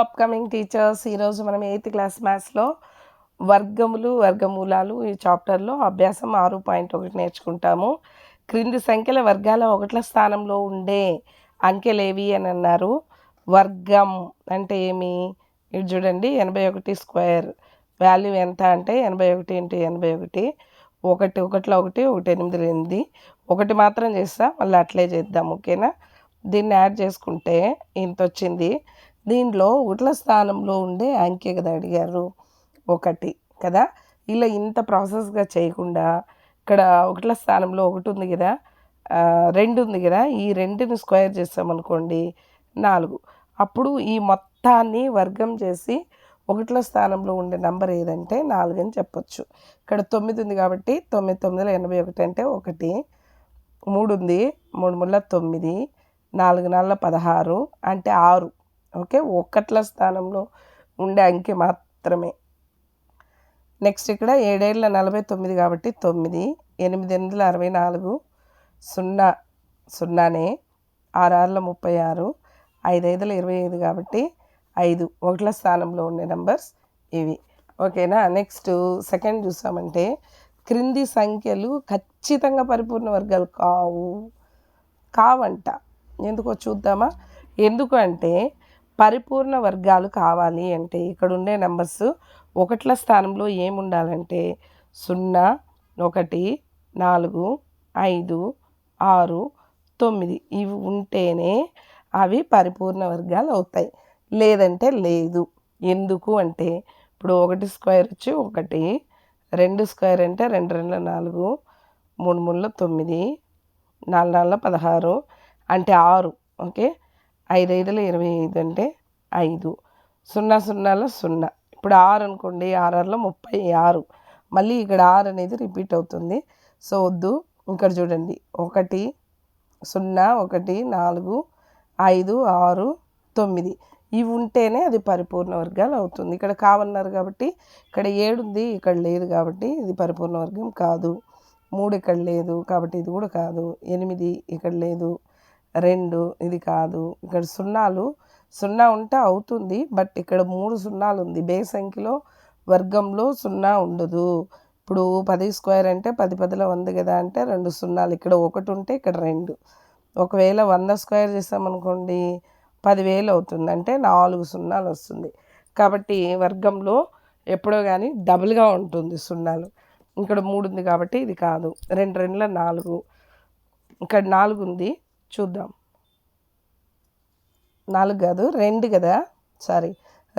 Upcoming teachers ఈరోజు మనం eighth class మ్యాథ్స్లో వర్గములు వర్గమూలాలు ఈ చాప్టర్లో అభ్యాసం ఆరు పాయింట్ ఒకటి నేర్చుకుంటాము. క్రింది సంఖ్యల వర్గాల ఒకట్ల స్థానంలో ఉండే అంకెలేవి అని అన్నారు. వర్గం అంటే ఏమి? ఇది చూడండి ఎనభై ఒకటి స్క్వేర్. వాల్యూ ఎంత అంటే ఎనభై ఒకటి ఇంటూ ఎనభై ఒకటి. ఒకటి ఒకటిలో ఒకటి ఒకటి ఎనిమిది ఎనిమిది ఒకటి మాత్రం చేస్తా మళ్ళీ అట్లే చేద్దాం ఓకేనా? దీన్ని యాడ్ చేసుకుంటే ఇంత వచ్చింది. దీనిలో ఒకట్ల స్థానంలో ఉండే అంకె కదా అడిగారు ఒకటి కదా? ఇలా ఇంత ప్రాసెస్గా చేయకుండా ఇక్కడ ఒకట్ల స్థానంలో ఒకటి ఉంది కదా రెండు ఉంది కదా ఈ రెండుని స్క్వేర్ చేసామనుకోండి నాలుగు. అప్పుడు ఈ మొత్తాన్ని వర్గం చేసి ఒకట్ల స్థానంలో ఉండే నంబర్ ఏదంటే నాలుగు అని చెప్పొచ్చు. ఇక్కడ తొమ్మిది ఉంది కాబట్టి తొమ్మిది తొమ్మిదిలో ఎనభై ఒకటి అంటే ఒకటి మూడు ఉంది మూడు ముళ్ళ తొమ్మిది నాలుగు నాలుగు పదహారు అంటే ఆరు. ఓకే? ఒకట్ల స్థానంలో ఉండే అంకె మాత్రమే. నెక్స్ట్ ఇక్కడ ఏడేళ్ళ నలభై తొమ్మిది కాబట్టి తొమ్మిది ఎనిమిది ఎనిమిదిల అరవై నాలుగు సున్నా సున్నానే ఆరు ఆరుల ముప్పై ఆరు ఐదు ఐదుల ఇరవై ఐదు కాబట్టి ఐదు. ఒకట్ల స్థానంలో ఉండే నెంబర్స్ ఇవి. ఓకేనా? నెక్స్ట్ సెకండ్ చూసామంటే క్రింది సంఖ్యలు ఖచ్చితంగా పరిపూర్ణ వర్గాలు కావు. కావంట. ఎందుకో చూద్దామా? ఎందుకు అంటే పరిపూర్ణ వర్గాలు కావాలి అంటే ఇక్కడ ఉండే నెంబర్స్ ఒకట్ల స్థానంలో ఏముండాలంటే సున్నా ఒకటి నాలుగు ఐదు ఆరు తొమ్మిది ఇవి ఉంటేనే అవి పరిపూర్ణ వర్గాలు అవుతాయి. లేదంటే లేదు. ఎందుకు అంటే ఇప్పుడు ఒకటి స్క్వేర్ వచ్చి ఒకటి రెండు స్క్వేర్ అంటే రెండు రెండు నాలుగు మూడు మూడులో తొమ్మిది నాలుగు నాలుగులో పదహారు అంటే ఆరు ఓకే? ఐదు ఐదులో ఇరవై ఐదు అంటే ఐదు. సున్నా సున్నాలో సున్నా. ఇప్పుడు ఆరు అనుకోండి ఆరు ఆరులో ముప్పై ఆరు. మళ్ళీ ఇక్కడ ఆరు అనేది రిపీట్ అవుతుంది. సో వద్దు. ఇక్కడ చూడండి. ఒకటి సున్నా ఒకటి నాలుగు ఐదు ఆరు తొమ్మిది. ఇవి ఉంటేనే అది పరిపూర్ణ వర్గాలు అవుతుంది. ఇక్కడ కావన్నారు కాబట్టి ఇక్కడ ఏడు ఉంది ఇక్కడ లేదు కాబట్టి ఇది పరిపూర్ణ వర్గం కాదు. మూడు ఇక్కడ లేదు కాబట్టి ఇది కూడా కాదు. ఎనిమిది ఇక్కడ లేదు. రెండు ఇది కాదు. ఇక్కడ సున్నాలు సున్నా ఉంటే అవుతుంది బట్ ఇక్కడ మూడు సున్నాలు ఉంది. బే సంఖ్యలో వర్గంలో సున్నా ఉండదు. ఇప్పుడు పది స్క్వేర్ అంటే పది పదిలో వంద కదా అంటే రెండు సున్నాలు. ఇక్కడ ఒకటి ఉంటే ఇక్కడ రెండు. ఒకవేళ వంద స్క్వేర్ చేసామనుకోండి పదివేలు అవుతుంది. అంటే నాలుగు సున్నాలు వస్తుంది. కాబట్టి వర్గంలో ఎప్పుడో కానీ డబుల్గా ఉంటుంది సున్నాలు. ఇక్కడ మూడు ఉంది కాబట్టి ఇది కాదు. రెండు రెండుల నాలుగు. ఇక్కడ నాలుగు ఉంది. చూద్దాం. నాలుగు కాదు రెండు కదా? సారీ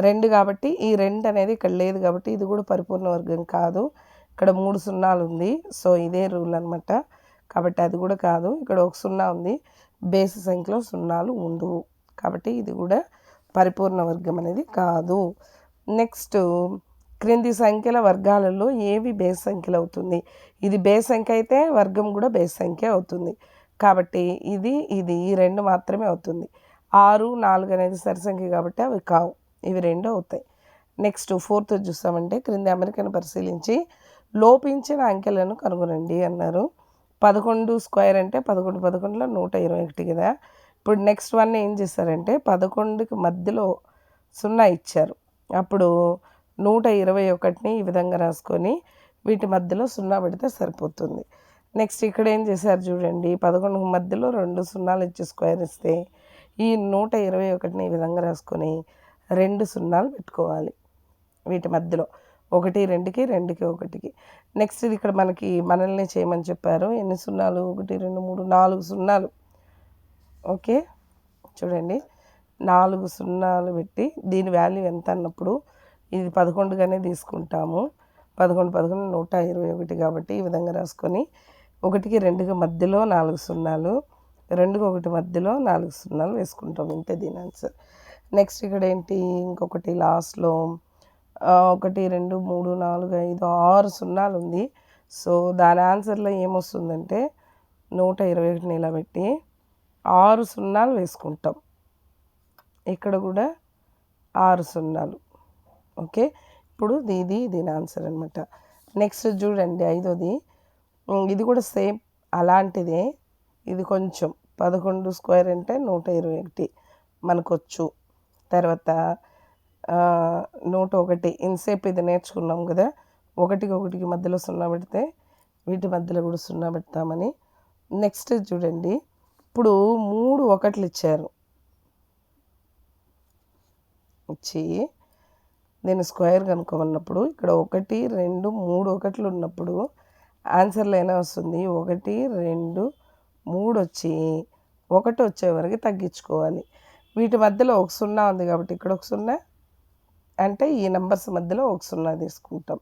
రెండు కాబట్టి ఈ రెండు అనేది ఇక్కడ లేదు కాబట్టి ఇది కూడా పరిపూర్ణ వర్గం కాదు. ఇక్కడ మూడు సున్నాలు ఉంది. సో ఇదే రూల్ అనమాట కాబట్టి అది కూడా కాదు. ఇక్కడ ఒక సున్నా ఉంది. బేసి సంఖ్యలో సున్నాలు ఉండవు కాబట్టి ఇది కూడా పరిపూర్ణ వర్గం అనేది కాదు. నెక్స్ట్ క్రింది సంఖ్యల వర్గాలలో ఏవి బేస్ సంఖ్యలు అవుతుంది? ఇది బేస్ సంఖ్య అయితే వర్గం కూడా బేస్ సంఖ్య అవుతుంది. కాబట్టి ఇది ఇది ఈ రెండు మాత్రమే అవుతుంది. ఆరు నాలుగు అనేది సరిసంఖ్య కాబట్టి అవి కావు. ఇవి రెండు అవుతాయి. నెక్స్ట్ ఫోర్త్ చూస్తామంటే క్రింది అమెరికాను పరిశీలించి లోపించిన అంకెలను కనుగొనండి అన్నారు. పదకొండు స్క్వేర్ అంటే పదకొండు పదకొండులో నూట ఇరవై ఒకటి కదా. ఇప్పుడు నెక్స్ట్ వన్ ఏం చేస్తారంటే పదకొండుకి మధ్యలో సున్నా ఇచ్చారు. అప్పుడు నూట ఇరవై ఒకటిని ఈ విధంగా రాసుకొని వీటి మధ్యలో సున్నా పెడితే సరిపోతుంది. నెక్స్ట్ ఇక్కడ ఏం చేశారు చూడండి పదకొండు మధ్యలో రెండు సున్నాలు ఇచ్చి స్క్వేర్ ఇస్తే ఈ నూట ఇరవై ఒకటిని ఈ విధంగా రాసుకొని రెండు సున్నాలు పెట్టుకోవాలి వీటి మధ్యలో. ఒకటి రెండుకి రెండుకి ఒకటికి. నెక్స్ట్ ఇది ఇక్కడ మనకి మనల్ని చేయమని చెప్పారు. ఎన్ని సున్నాలు? ఒకటి రెండు మూడు నాలుగు సున్నాలు. ఓకే? చూడండి. నాలుగు సున్నాలు పెట్టి దీని వాల్యూ ఎంత అన్నప్పుడు ఇది పదకొండుగానే తీసుకుంటాము. పదకొండు పదకొండు నూట ఇరవై ఒకటి కాబట్టి ఈ విధంగా రాసుకొని ఒకటికి రెండుకి మధ్యలో నాలుగు సున్నాలు రెండుకి ఒకటి మధ్యలో నాలుగు సున్నాలు వేసుకుంటాం. ఇంతే దీని ఆన్సర్. నెక్స్ట్ ఇక్కడ ఏంటి? ఇంకొకటి లాస్ట్లో ఒకటి రెండు మూడు నాలుగు ఐదు ఆరు సున్నాలు ఉంది. సో దాని ఆన్సర్లో ఏమొస్తుందంటే నూట ఇరవై ఒకటి నిలబెట్టి పెట్టి ఆరు సున్నాలు వేసుకుంటాం. ఇక్కడ కూడా ఆరు సున్నాలు. ఓకే? ఇప్పుడు ఇది దీని ఆన్సర్ అనమాట నెక్స్ట్ చూడండి ఐదోది. ఇది కూడా సేమ్ అలాంటిదే. ఇది కొంచెం పదకొండు స్క్వేర్ అంటే నూట ఇరవై ఒకటి మనకొచ్చు. తర్వాత నూట ఒకటి ఇన్సేప్ ఇది నేర్చుకున్నాం కదా. ఒకటికి ఒకటికి మధ్యలో సున్నా పెడితే వీటి మధ్యలో కూడా సున్నా పెడతామని. నెక్స్ట్ చూడండి. ఇప్పుడు మూడు ఒకట్లు ఇచ్చారు. ఇచ్చి నేను స్క్వేర్ కనుక్కోమన్నప్పుడు ఇక్కడ ఒకటి రెండు మూడు ఒకట్లు ఉన్నప్పుడు ఆన్సర్లు అయినా వస్తుంది. ఒకటి రెండు మూడు వచ్చి ఒకటి వచ్చే వరకు తగ్గించుకోవాలి. వీటి మధ్యలో ఒక సున్నా ఉంది కాబట్టి ఇక్కడ ఒక సున్నా అంటే ఈ నెంబర్స్ మధ్యలో ఒక సున్నా తీసుకుంటాం.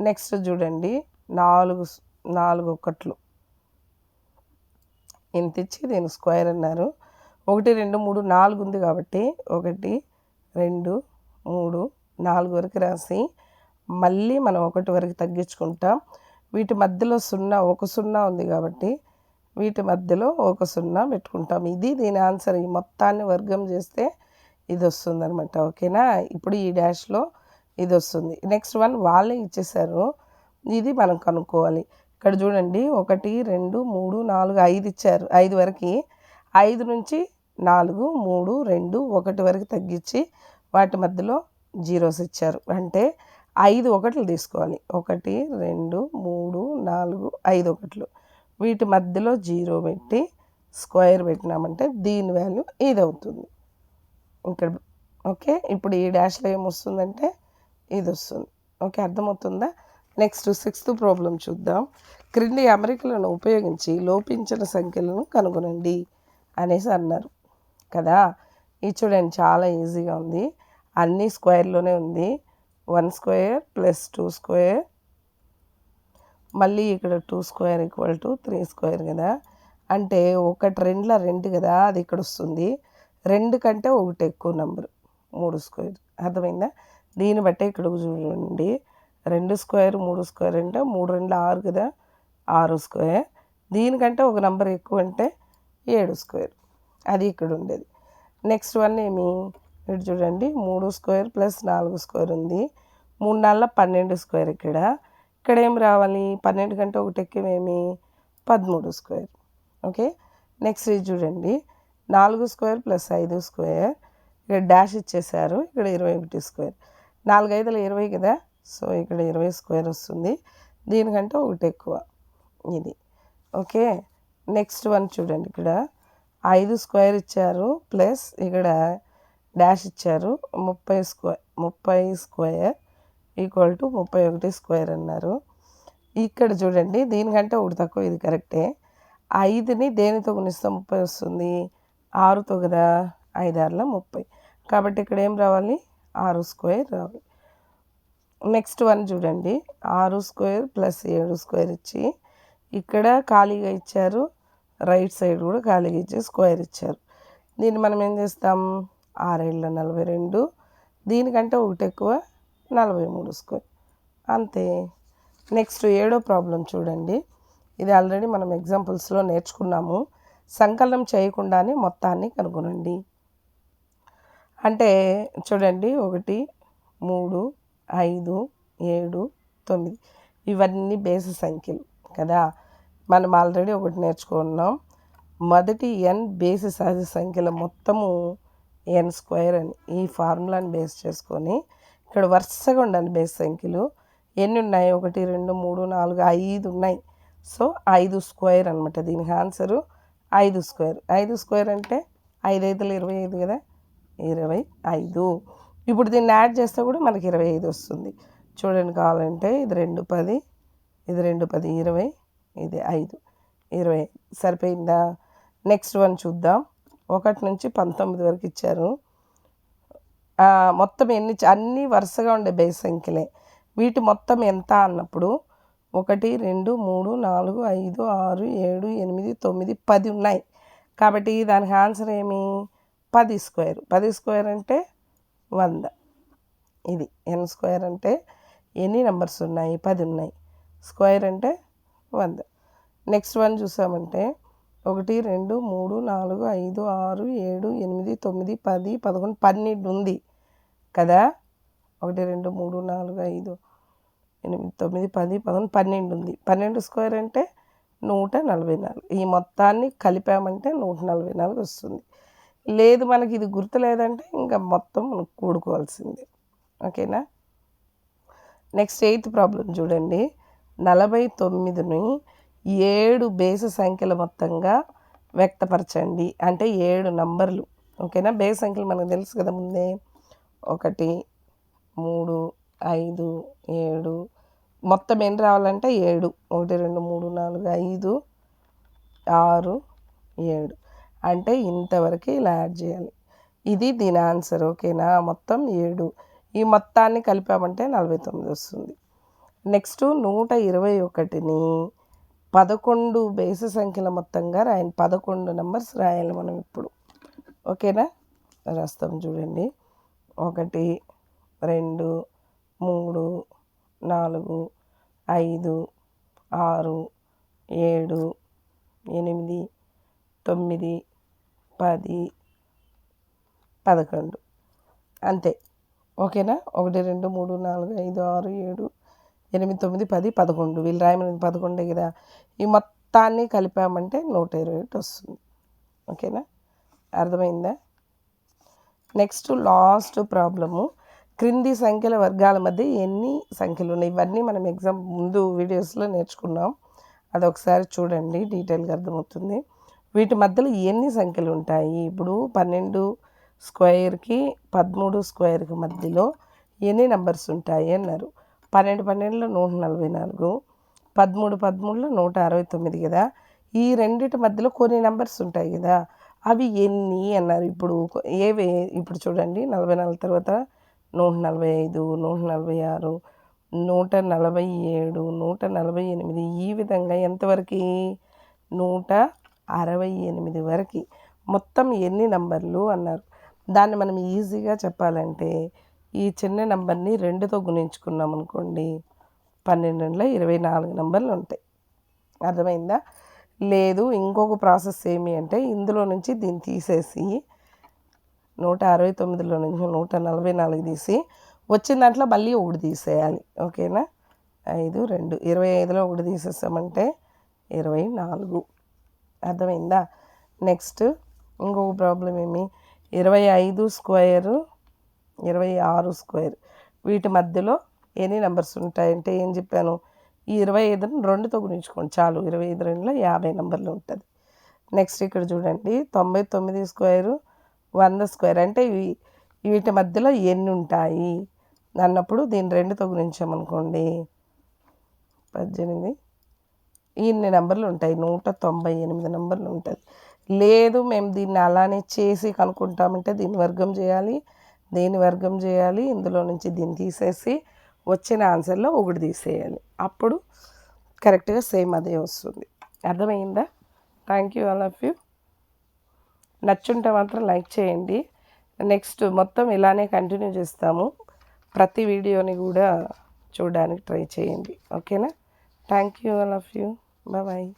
నెక్స్ట్ చూడండి. నాలుగు నాలుగు ఒకట్లు. ఇంత ఇచ్చి దీని స్క్వేర్ అన్నారు. ఒకటి రెండు మూడు నాలుగు ఉంది కాబట్టి ఒకటి రెండు మూడు నాలుగు వరకు రాసి మళ్ళీ మనం ఒకటి వరకు తగ్గించుకుంటాం. వీటి మధ్యలో సున్నా ఒక సున్నా ఉంది కాబట్టి వీటి మధ్యలో ఒక సున్నా పెట్టుకుంటాం. ఇది దీని ఆన్సర్. ఈ మొత్తాన్ని వర్గం చేస్తే ఇది వస్తుంది అనమాట ఓకేనా? ఇప్పుడు ఈ డాష్లో ఇది వస్తుంది. నెక్స్ట్ వన్ వాళ్ళే ఇచ్చేసారు ఇది మనం కనుక్కోవాలి. ఇక్కడ చూడండి. ఒకటి రెండు మూడు నాలుగు ఐదు ఇచ్చారు. ఐదు వరకు ఐదు నుంచి నాలుగు మూడు రెండు ఒకటి వరకు తగ్గించి వాటి మధ్యలో జీరోస్ ఇచ్చారు. అంటే ఐదు ఒకట్లు తీసుకోవాలి. ఒకటి రెండు మూడు నాలుగు ఐదు ఒకట్లు. వీటి మధ్యలో జీరో పెట్టి స్క్వేర్ పెట్టినామంటే దీని వాల్యూ ఇది అవుతుంది ఇక్కడ ఓకే? ఇప్పుడు ఈ డాష్లో ఏమొస్తుందంటే ఇది వస్తుంది ఓకే? అర్థమవుతుందా? నెక్స్ట్ సిక్స్త్ ప్రాబ్లం చూద్దాం. క్రింది అమరికలను ఉపయోగించి లోపించిన సంఖ్యలను కనుగొనండి అనేసి అన్నారు. కదా? ఇది చూడండి చాలా ఈజీగా ఉంది. అన్నీ స్క్వేర్లోనే ఉంది. One square plus two square. మళ్ళీ ఇక్కడ two square equal to three square కదా. అంటే ఒకటి రెండుల రెండు కదా అది ఇక్కడ వస్తుంది. రెండు కంటే ఒకటి ఎక్కువ నెంబర్ మూడు స్క్వేర్. అర్థమైందా? దీన్ని బట్టే ఇక్కడ చూడండి. రెండు స్క్వేర్ మూడు స్క్వేర్ అంటే మూడు రెండు ఆరు కదా. ఆరు స్క్వేర్. దీనికంటే ఒక నెంబర్ ఎక్కువ అంటే ఏడు స్క్వేర్. అది ఇక్కడ ఉండేది. నెక్స్ట్ వన్ ఏమి? ఇటు చూడండి మూడు స్క్వేర్ ప్లస్ నాలుగు స్క్వేర్ ఉంది. మూడు నాలుగు పన్నెండు స్క్వేర్ ఇక్కడ. ఇక్కడ ఏం రావాలి? పన్నెండు కంటే ఒకటి ఎక్కువేమి పదమూడు స్క్వేర్. ఓకే? నెక్స్ట్ ఇది చూడండి. నాలుగు స్క్వేర్ ప్లస్ ఐదు స్క్వేర్. ఇక్కడ డాష్ ఇచ్చేసారు ఇక్కడ ఇరవై ఒకటి స్క్వేర్. నాలుగు ఐదుల ఇరవై కదా? సో ఇక్కడ ఇరవై స్క్వేర్ వస్తుంది. దీనికంటే ఒకటి ఎక్కువ ఇది. ఓకే? నెక్స్ట్ వన్ చూడండి ఇక్కడ. ఐదు స్క్వేర్ ఇచ్చారు ప్లస్ ఇక్కడ డాష్ ఇచ్చారు. ముప్పై స్క్వే ముప్పై స్క్వేర్ ఈక్వల్ టు ముప్పై ఒకటి స్క్వేర్ అన్నారు. ఇక్కడ చూడండి దీనికంటే ఒకటి తక్కువ ఇది కరెక్టే. ఐదుని దేనితో గుణిస్తే ముప్పై వస్తుంది? ఆరుతో కదా? ఐదు ముప్పై. కాబట్టి ఇక్కడ ఏం రావాలి? ఆరు స్క్వేర్ రావాలి. నెక్స్ట్ వన్ చూడండి. ఆరు స్క్వేర్ ప్లస్ ఏడు స్క్వేర్ ఇచ్చి ఇక్కడ ఖాళీగా ఇచ్చారు. రైట్ సైడ్ కూడా ఖాళీగా ఇచ్చి స్క్వేర్ ఇచ్చారు. దీన్ని మనం ఏం చేస్తాం? ఆరేళ్ళ నలభై రెండు దీనికంటే ఒకటి ఎక్కువ నలభై మూడు స్క్వేర్ అంతే. నెక్స్ట్ ఏడో ప్రాబ్లం చూడండి. ఇది ఆల్రెడీ మనం ఎగ్జాంపుల్స్లో నేర్చుకున్నాము. సంకలనం చేయకుండానే మొత్తాన్ని కనుగొనండి. అంటే చూడండి ఒకటి మూడు ఐదు ఏడు తొమ్మిది. ఇవన్నీ బేసి సంఖ్యలు కదా? మనం ఆల్రెడీ ఒకటి నేర్చుకున్నాం. మొదటి ఎన్ బేసి సహజ సంఖ్యల మొత్తము ఎన్ స్క్వేర్ అని ఈ ఫార్ములాని బేస్ చేసుకొని ఇక్కడ వరుసగా ఉండాలి బేస్ సంఖ్యలు. ఎన్ని ఉన్నాయి ఒకటి రెండు మూడు నాలుగు ఐదు ఉన్నాయి. సో ఐదు స్క్వేర్ అనమాట దీనికి ఆన్సరు. ఐదు స్క్వేర్. ఐదు స్క్వేర్ అంటే ఐదు ఐదులు ఇరవై ఐదు కదా? ఇరవై ఐదు. ఇప్పుడు దీన్ని యాడ్ చేస్తే కూడా మనకి ఇరవై ఐదు వస్తుంది. చూడండి కావాలంటే ఇది రెండు పది ఇది రెండు పది ఇరవై ఇది ఐదు ఇరవై. సరిపోయిందా? నెక్స్ట్ వన్ చూద్దాం. ఒకటి నుంచి పంతొమ్మిది వరకు ఇచ్చారు. మొత్తం ఎన్ని అన్నీ వరుసగా ఉండే బేస్ సంఖ్యలే. వీటి మొత్తం ఎంత అన్నప్పుడు ఒకటి రెండు మూడు నాలుగు ఐదు ఆరు ఏడు ఎనిమిది తొమ్మిది పది ఉన్నాయి. కాబట్టి దానికి ఆన్సర్ ఏమి? పది స్క్వేర్. పది స్క్వేర్ అంటే వంద. ఇది ఎన్ స్క్వేర్ అంటే ఎన్ని నెంబర్స్ ఉన్నాయి? పది ఉన్నాయి. స్క్వేర్ అంటే వంద. నెక్స్ట్ వన్ చూసామంటే ఒకటి రెండు మూడు నాలుగు ఐదు ఆరు ఏడు ఎనిమిది తొమ్మిది పది పదకొండు పన్నెండు ఉంది కదా? ఒకటి రెండు మూడు నాలుగు ఐదు ఎనిమిది తొమ్మిది పది పదకొండు పన్నెండు ఉంది. పన్నెండు స్క్వేర్ అంటే నూట నలభై నాలుగు. ఈ మొత్తాన్ని కలిపామంటే నూట నలభై నాలుగు వస్తుంది. లేదు మనకి ఇది గుర్తులేదంటే ఇంకా మొత్తం మనం కూడుకోవాల్సిందే. ఓకేనా? నెక్స్ట్ ఎయిత్ ప్రాబ్లం చూడండి. నలభై తొమ్మిదిని ఏడు బేసి సంఖ్యల మొత్తంగా వ్యక్తపరచండి. అంటే ఏడు నంబర్లు. ఓకేనా? బేస్ సంఖ్యలు మనకు తెలుసు కదా ముందే. ఒకటి మూడు ఐదు ఏడు. మొత్తం ఎన్ని రావాలంటే ఏడు. ఒకటి రెండు మూడు నాలుగు ఐదు ఆరు ఏడు. అంటే ఇంతవరకు ఇలా యాడ్ చేయాలి. ఇది దీని ఆన్సర్. ఓకేనా? మొత్తం ఏడు. ఈ మొత్తాన్ని కలిపామంటే నలభై తొమ్మిది వస్తుంది. నెక్స్ట్ నూట ఇరవై ఒకటిని పదకొండు బేసి సంఖ్యల మొత్తంగా రాయండి పదకొండు నెంబర్స్ రాయాలి మనం ఇప్పుడు. ఓకేనా? రాస్తాం చూడండి. ఒకటి రెండు మూడు నాలుగు ఐదు ఆరు ఏడు ఎనిమిది తొమ్మిది పది పదకొండు. అంతే. ఓకేనా? ఒకటి రెండు మూడు నాలుగు ఐదు ఆరు ఏడు ఎనిమిది తొమ్మిది పది పదకొండు. వీళ్ళు రాయమని పదకొండే కదా. ఈ మొత్తాన్ని కలిపామంటే నూట ఇరవై ఒకటి వస్తుంది. ఓకేనా? అర్థమైందా? Next last problem. క్రింది సంఖ్యల వర్గాల మధ్య ఎన్ని సంఖ్యలు ఉన్నాయి? ఇవన్నీ మనం ఎగ్జామ్ ముందు వీడియోస్లో నేర్చుకున్నాం. అది ఒకసారి చూడండి డీటెయిల్గా అర్థమవుతుంది. వీటి మధ్యలో ఎన్ని సంఖ్యలు ఉంటాయి? ఇప్పుడు పన్నెండు స్క్వేర్కి పదమూడు స్క్వేర్కి మధ్యలో ఎన్ని నెంబర్స్ ఉంటాయి? అన్నారు. పన్నెండు పన్నెండులో నూట నలభై నాలుగు పదమూడు పదమూడులో నూట అరవై తొమ్మిది కదా? ఈ రెండింటి మధ్యలో కొన్ని నెంబర్స్ ఉంటాయి కదా? అవి ఎన్ని అన్నారు? ఇప్పుడు ఏవి? ఇప్పుడు చూడండి నలభై నాలుగు తర్వాత నూట నలభై ఐదు నూట నలభై ఆరు నూట నలభై ఏడు నూట నలభై ఎనిమిది. ఈ విధంగా ఎంతవరకు? నూట అరవై ఎనిమిది వరకు. మొత్తం ఎన్ని నంబర్లు అన్నారు? దాన్ని మనం ఈజీగా చెప్పాలంటే ఈ చిన్న నెంబర్ని రెండుతో గుణించుకున్నాం అనుకోండి పన్నెండులో ఇరవై నాలుగు నెంబర్లు ఉంటాయి. అర్థమైందా? లేదు ఇంకొక ప్రాసెస్ ఏమి అంటే ఇందులో నుంచి దీన్ని తీసేసి నూట అరవై తొమ్మిదిలో నుంచి నూట నలభై నాలుగు తీసి వచ్చిన దాంట్లో మళ్ళీ ఒకటి తీసేయాలి. ఓకేనా? ఐదు రెండు ఇరవై ఐదులో ఒకటి తీసేసామంటే ఇరవై నాలుగు. అర్థమైందా? నెక్స్ట్ ఇంకొక ప్రాబ్లం ఏమి? ఇరవై ఐదు స్క్వేరు ఇరవై ఆరు స్క్వేర్. వీటి మధ్యలో ఎన్ని నెంబర్స్ ఉంటాయంటే ఏం చెప్పాను? ఈ ఇరవై ఐదుని రెండుతో గుణించుకోండి. చాలు ఇరవై ఐదు రెండులో యాభై నెంబర్లు ఉంటుంది. నెక్స్ట్ ఇక్కడ చూడండి తొంభై తొమ్మిది స్క్వేరు వంద స్క్వేర్. అంటే ఇవి వీటి మధ్యలో ఎన్ని ఉంటాయి. అన్నప్పుడు దీన్ని రెండుతో గుణించామనుకోండి పద్దెనిమిది. ఇన్ని నెంబర్లు ఉంటాయి నూట తొంభై ఎనిమిది నెంబర్లు ఉంటుంది. లేదు మేము దీన్ని అలానే చేసి కనుక్కుంటామంటే దీన్ని వర్గం చేయాలి. దీన్ని వర్గం చేయాలి? ఇందులో నుంచి దీన్ని తీసేసి వచ్చిన ఆన్సర్లో ఒకటి తీసేయాలి. అప్పుడు కరెక్ట్గా సేమ్ అదే వస్తుంది. అర్థమైందా? Thank you all of you. నచ్చుంటే మాత్రం లైక్ చేయండి. నెక్స్ట్ మొత్తం ఇలానే కంటిన్యూ చేస్తాము. ప్రతి వీడియోని కూడా చూడడానికి ట్రై చేయండి. ఓకేనా? Thank you all of you. Bye.